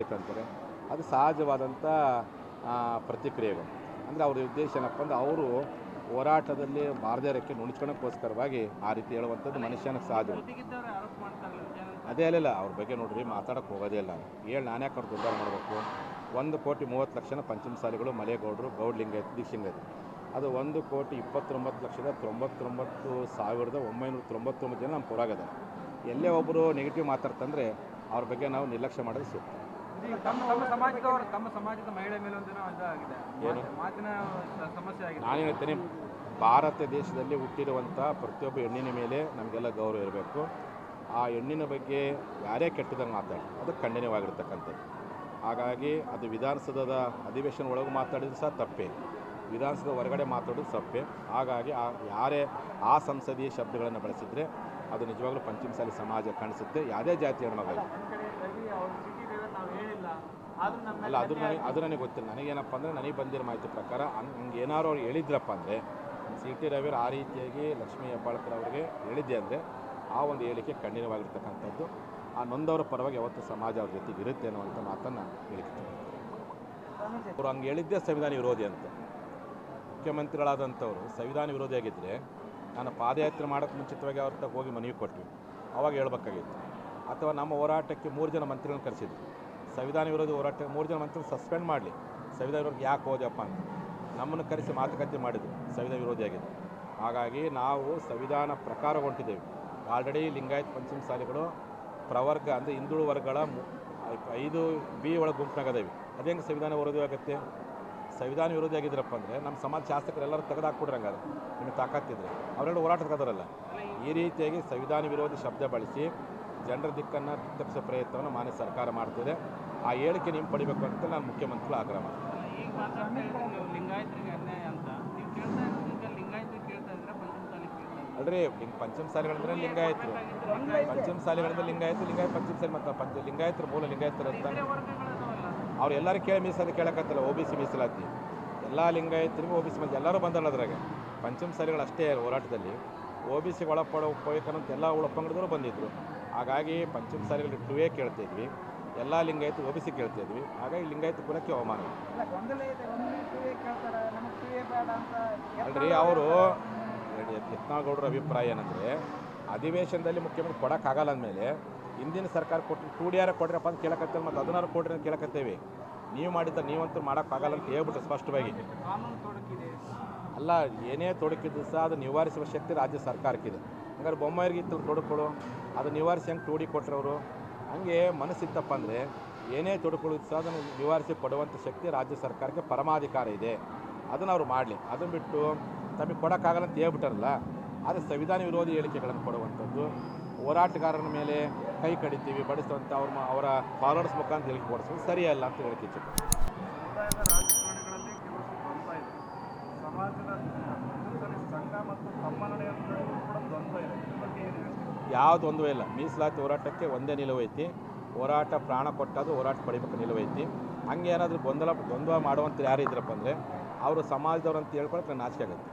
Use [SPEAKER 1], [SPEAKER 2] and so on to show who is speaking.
[SPEAKER 1] ಬೇಕಂತಾರೆ ಅದು ಸಹಜವಾದಂಥ ಪ್ರತಿಕ್ರಿಯೆಗಳು. ಅಂದರೆ ಅವ್ರ ಉದ್ದೇಶ ಏನಪ್ಪ ಅಂದ್ರೆ ಅವರು ಹೋರಾಟದಲ್ಲಿ ಬಾರದೇ ಇರೋಕ್ಕೆ ನುಣಿಸ್ಕೊಳಕ್ಕೋಸ್ಕರವಾಗಿ ಆ ರೀತಿ ಹೇಳುವಂಥದ್ದು ಮನುಷ್ಯನ ಸಹಜ
[SPEAKER 2] ಜೊತೆಗಿದ್ದವ್ರು ಆರೋಪ ಮಾಡ್ತಾರಲ್ಲ ವಿಜಯಾನಂದ
[SPEAKER 1] ಅದೇ ಅಲ್ಲ ಅವ್ರ ಬಗ್ಗೆ ನೋಡ್ರಿ, ಮಾತಾಡೋಕೆ ಹೋಗೋದೇ ಇಲ್ಲ. ಹೇಳಿ ನಾನೇ ಅವ್ರು ಉದ್ಧಾರ ಮಾಡಬೇಕು? ಒಂದು ಕೋಟಿ ಮೂವತ್ತು ಲಕ್ಷನ ಪಂಚಮಸಾಲಿಗಳು ಮಲೆಗೌಡರು ಗೌಡ್ ಲಿಂಗಾಯತ್ ದೀಕ್ಷಿಂಗಾಯತ್ ಅದು ಒಂದು ಕೋಟಿ ಇಪ್ಪತ್ತೊಂಬತ್ತು ಲಕ್ಷದ ತೊಂಬತ್ತೊಂಬತ್ತು ಸಾವಿರದ ಒಂಬೈನೂರ ತೊಂಬತ್ತೊಂಬತ್ತು ಜನ ನಮ್ಮ ಪುರಾಗದ ಎಲ್ಲೇ ಒಬ್ಬರು ನೆಗೆಟಿವ್ ಮಾತಾಡ್ತಂದರೆ ಅವ್ರ ಬಗ್ಗೆ ನಾವು ನಿರ್ಲಕ್ಷ್ಯ ಮಾಡೋದು ಸೂಕ್ತ. ನಾನು ಹೇಳ್ತೀನಿ ಭಾರತ ದೇಶದಲ್ಲಿ ಹುಟ್ಟಿರುವಂಥ ಪ್ರತಿಯೊಬ್ಬ ಹೆಣ್ಣಿನ ಮೇಲೆ ನಮಗೆಲ್ಲ ಗೌರವ ಇರಬೇಕು. ಆ ಹೆಣ್ಣಿನ ಬಗ್ಗೆ ಯಾರೇ ಕೆಟ್ಟದಂಗೆ ಮಾತಾಡಿ ಅದು ಖಂಡನೀಯವಾಗಿರ್ತಕ್ಕಂಥದ್ದು. ಹಾಗಾಗಿ ಅದು ವಿಧಾನಸೌಧದ ಅಧಿವೇಶನ ಒಳಗೆ ಮಾತಾಡಿದ್ರು ಸಹ ತಪ್ಪೇ. ವಿಧಾನಸೌಧ ಹೊರಗಡೆ ಮಾತಾಡೋದು ತಪ್ಪೇ ಹಾಗಾಗಿ ಆ ಯಾರೇ ಆ ಸಂಸದೀಯ ಶಬ್ದಗಳನ್ನು ಬಳಸಿದರೆ ಅದು ನಿಜವಾಗ್ಲೂ ಪಂಚಮಸಾಲಿ ಸಮಾಜ ಕಾಣಿಸುತ್ತೆ. ಯಾವುದೇ ಜಾತಿ ಹೆಣ್ಮಗಳು ಅಲ್ಲ, ಅದು ನನಗೆ ಅದು ನನಗೆ ಗೊತ್ತಿಲ್ಲ. ನನಗೇನಪ್ಪ ಅಂದರೆ ನನಗೆ ಬಂದಿರೋ ಮಾಹಿತಿ ಪ್ರಕಾರ ಹಂಗೆ ಏನಾರು ಅವ್ರು ಹೇಳಿದ್ರಪ್ಪ ಅಂದರೆ ಸಿ ಟಿ ರವಿಯವರು ಆ ರೀತಿಯಾಗಿ ಲಕ್ಷ್ಮೀ ಹೆಬ್ಬಾಳ್ಕರ್ ಅವರಿಗೆ ಹೇಳಿದ್ದೆ ಅಂದರೆ ಆ ಒಂದು ಹೇಳಿಕೆ ಖಂಡಿತವಾಗಿರ್ತಕ್ಕಂಥದ್ದು. ಆ ನೊಂದವರ ಪರವಾಗಿ ಯಾವತ್ತು ಸಮಾಜ ಅವ್ರ ಜೊತೆಗೆ ಇರುತ್ತೆ ಅನ್ನುವಂಥ ಮಾತನ್ನು ಹೇಳಿಕೆ ಅವರು ಹಂಗೆ ಹೇಳಿದ್ದೆ ಸಂವಿಧಾನ ವಿರೋಧಿ ಅಂತ. ಮುಖ್ಯಮಂತ್ರಿಗಳಾದಂಥವ್ರು ಸಂವಿಧಾನ ವಿರೋಧಿ ಆಗಿದ್ದರೆ ನಾನು ಪಾದಯಾತ್ರೆ ಮಾಡೋಕ್ಕೆ ಮುಂಚಿತವಾಗಿ ಅವ್ರ ತಗ ಹೋಗಿ ಮನವಿ ಕೊಟ್ವಿ. ಅವಾಗ ಹೇಳ್ಬೇಕಾಗಿತ್ತು. ಅಥವಾ ನಮ್ಮ ಹೋರಾಟಕ್ಕೆ ಮೂರು ಜನ ಮಂತ್ರಿಗಳನ್ನ ಕರೆಸಿದ್ವಿ. ಸಂವಿಧಾನ ವಿರೋಧಿ ಹೋರಾಟ ಮೂರು ಜನ ಮಂತ್ರಿ ಸಸ್ಪೆಂಡ್ ಮಾಡಲಿ. ಸಂವಿಧಾನ ವಿರೋಧಿ ಯಾಕೆ ಹೋದ್ಯಪ್ಪ ಅಂತ. ನಮ್ಮನ್ನು ಕರೆಸಿ ಮಾತುಕತೆ ಮಾಡಿದ್ರು. ಸಂವಿಧಾನ ವಿರೋಧಿಯಾಗಿದೆ ಹಾಗಾಗಿ ನಾವು ಸಂವಿಧಾನ ಪ್ರಕಾರ ಹೊಂಟಿದ್ದೇವೆ. ಆಲ್ರೆಡಿ ಲಿಂಗಾಯತ್ ಪಂಚಮಸಾಲಿಗಳು ಪ್ರವರ್ಗ ಅಂದರೆ ಹಿಂದುಳು ವರ್ಗಗಳ ಐದು ಬಿ ಒಳಗೆ ಗುಂಪಿನಾಗದೇವಿ. ಅದೇ ಹೆಂಗೆ ಸಂವಿಧಾನ ವಿರೋಧಿ ಆಗುತ್ತೆ? ಸಂವಿಧಾನ ವಿರೋಧಿ ಆಗಿದ್ರಪ್ಪ ಅಂದರೆ ನಮ್ಮ ಸಮಾಜ ಶಾಸಕರು ಎಲ್ಲರೂ ತೆಗೆದು ಹಾಕ್ಬಿಡ್ರಿ ಹಂಗಾರೆ ನಿಮಗೆ ತಾಕತ್ತಿದ್ರೆ. ಅವರೆಲ್ಲ ಹೋರಾಟ ಕದರಲ್ಲ. ಈ ರೀತಿಯಾಗಿ ಸಂವಿಧಾನ ವಿರೋಧಿ ಶಬ್ದ ಬಳಸಿ ಜನರ ದಿಕ್ಕನ್ನು ತಪ್ಪಿಸೋ ಪ್ರಯತ್ನವನ್ನು ಮಾನ್ಯ ಸರ್ಕಾರ ಮಾಡ್ತಿದೆ. ಆ ಹೇಳಿಕೆ ನೀವು ಪಡಿಬೇಕು ಅಂತ ನಾನು ಮುಖ್ಯಮಂತ್ರಿಗಳು ಆಗ್ರಹ ಮಾಡ್ತೀನಿ.
[SPEAKER 2] ಈಗ ಪಂಚಮ ಇದ್ದೀರಿ ನೀವು ಲಿಂಗಾಯತರಿಗೆ ಅನ್ಯಾಯ ಅಂತ. ನೀವು ಕೇಳ್ತಾ ಇರೋದು ಈಗ ಲಿಂಗಾಯತರಿಗೆ ಕೇಳ್ತಾ ಇದ್ದೀರಾ ಪಂಚಮಸಾಲಿ ಕೇಳ್ತಾ ಇದ್ದೀರಾ.
[SPEAKER 1] ಅಲ್ರಿ ಲಿಂಗ್ ಪಂಚಮಸಾಲಿಗಳಂದ್ರೆ ಲಿಂಗಾಯತರು. ಪಂಚಮಸಾಲಿಗಳಂದ್ರೆ ಲಿಂಗಾಯತ ಪಂಚಮ ಸಾಲಿ ಮತ್ತು ಪಂಚ ಲಿಂಗಾಯತರು ಮೂಲ ಲಿಂಗಾಯತರು ಅಂತ. ಅವ್ರು ಎಲ್ಲರೂ ಕೇಳಿ ಮೀಸಲು ಕೇಳಕತ್ತಲ್ಲ ಒ ಬಿ ಸಿ ಮೀಸಲಾತಿ. ಎಲ್ಲ ಲಿಂಗಾಯತರಿಗೂ ಓ ಬಿ ಸಿ ಮೀಸಲು ಎಲ್ಲರೂ ಬಂದಲ್ಲ ಅದ್ರಾಗ. ಪಂಚಮಸಾಲಿಗಳು ಅಷ್ಟೇ ಹೋರಾಟದಲ್ಲಿ. ಒ ಬಿ ಸಿ ಒಳಪಡ ಅಂತ ಎಲ್ಲ ಒಳಪಂಗಡದವರು ಬಂದಿದ್ದರು ಹಾಗಾಗಿ ಪಂಚಮಸಾಲಿಗಳು ಟೂ ಎ ಕೇಳ್ತಿದ್ವಿ ಎಲ್ಲ ಲಿಂಗಾಯತ ಒ ಬಿ ಸಿ ಕೇಳ್ತಿದ್ವಿ ಹಾಗಾಗಿ ಲಿಂಗಾಯತ ಕುಲಕ್ಕೆ ಅವಮಾನ ಅಲ್ರಿ ಅವರು ಯತ್ನಾಳಗೌಡರ ಅಭಿಪ್ರಾಯ ಏನಂದರೆ ಅಧಿವೇಶನದಲ್ಲಿ ಮುಖ್ಯಮಂತ್ರಿ ಕೊಡೋಕ್ಕಾಗಲ್ಲ ಅಂದಮೇಲೆ ಹಿಂದಿನ ಸರ್ಕಾರ ಕೊಟ್ಟು ಟೂ ಡಿ ಆರ್ ಕೊಡ್ರಪ್ಪ ಅಂತ ಕೇಳಕತ್ತೇವೆ ಮತ್ತು ಹದಿನಾರು ಕೊಡ್ರಿ ಅಂತ ಕೇಳಕತ್ತೇವೆ. ನೀವು ಮಾಡಿದ್ದ ನೀವಂತೂ ಮಾಡೋಕ್ಕಾಗಲ್ಲ ಅಂತ ಹೇಳ್ಬಿಟ್ಟು ಸ್ಪಷ್ಟವಾಗಿ. ಅಲ್ಲ ಏನೇ ತೊಡಕಿದ್ದು ಸಹ ಅದು ನಿವಾರಿಸುವ ಶಕ್ತಿ ರಾಜ್ಯ ಸರ್ಕಾರಕ್ಕಿದೆ. ಹಂಗಾರೆ ಬೊಮ್ಮಾಯಿಗೆ ಇತ್ತು ತೊಡಕುಗಳು ಅದು ನಿವಾರಿಸಿ ಹಂಗೆ ತೋಡಿ ಕೊಟ್ಟರವರು ಹಂಗೆ ಮನಸ್ಸಿತ್ತಪ್ಪ ಅಂದರೆ ಏನೇ ತೊಡ್ಕೊಳ್ಳೋದು ಸಹ ಅದನ್ನು ನಿವಾರಿಸಿ ಕೊಡುವಂಥ ಶಕ್ತಿ ರಾಜ್ಯ ಸರ್ಕಾರಕ್ಕೆ ಪರಮಾಧಿಕಾರ ಇದೆ. ಅದನ್ನು ಅವರು ಮಾಡಲಿ. ಅದನ್ನು ಬಿಟ್ಟು ತಮಗೆ ಕೊಡೋಕ್ಕಾಗಲ್ಲ ಅಂತ ಹೇಳ್ಬಿಟ್ಟಾರಲ್ಲ, ಆದರೆ ಸಂವಿಧಾನ ವಿರೋಧಿ ಹೇಳಿಕೆಗಳನ್ನು ಕೊಡುವಂಥದ್ದು ಹೋರಾಟಗಾರರ ಮೇಲೆ ಕೈ ಕಡಿತೀವಿ ಬಡಿಸುವಂಥ ಅವ್ರ ಅವರ ಫಾಲೋವರ್ಸ್ ಮುಖಾಂತರ ಹೇಳಿಕೆ ಕೊಡಿಸೋದು ಸರಿಯಲ್ಲ ಅಂತ ಹೇಳಿಕೆ
[SPEAKER 2] ಸಮಾಜದ ಸಂಘ ಮತ್ತು ತಮ್ಮ ನಡೆಯ ನಡುವೆ ಕೂಡ ದ್ವಂದ್ವ ಇದೆ ಇದ್ರ ಬಗ್ಗೆ ಏನು ಹೇಳ್ತೀರಿ
[SPEAKER 1] ಯಾವ ತೊಂದರೆ ಇಲ್ಲ. ಮೀಸಲಾತಿ ಹೋರಾಟಕ್ಕೆ ಒಂದೇ ನಿಲುವೈತಿ ಹೋರಾಟ ಪ್ರಾಣ ಕೊಟ್ಟದು ಹೋರಾಟ ಪಡಿಬೇಕು ನಿಲುವೈತಿ ಹಂಗೆ ಏನಾದರೂ ಗೊಂದಲ ಗೊಂದಲ ಮಾಡುವಂಥ ಯಾರು ಇದ್ರಪ್ಪ ಅಂದರೆ ಅವರು ಸಮಾಜದವ್ರು ಅಂತ ಹೇಳ್ಕೊಳಕ್ಕೆ ನಾಚಿಕೆ ಆಗುತ್ತೆ.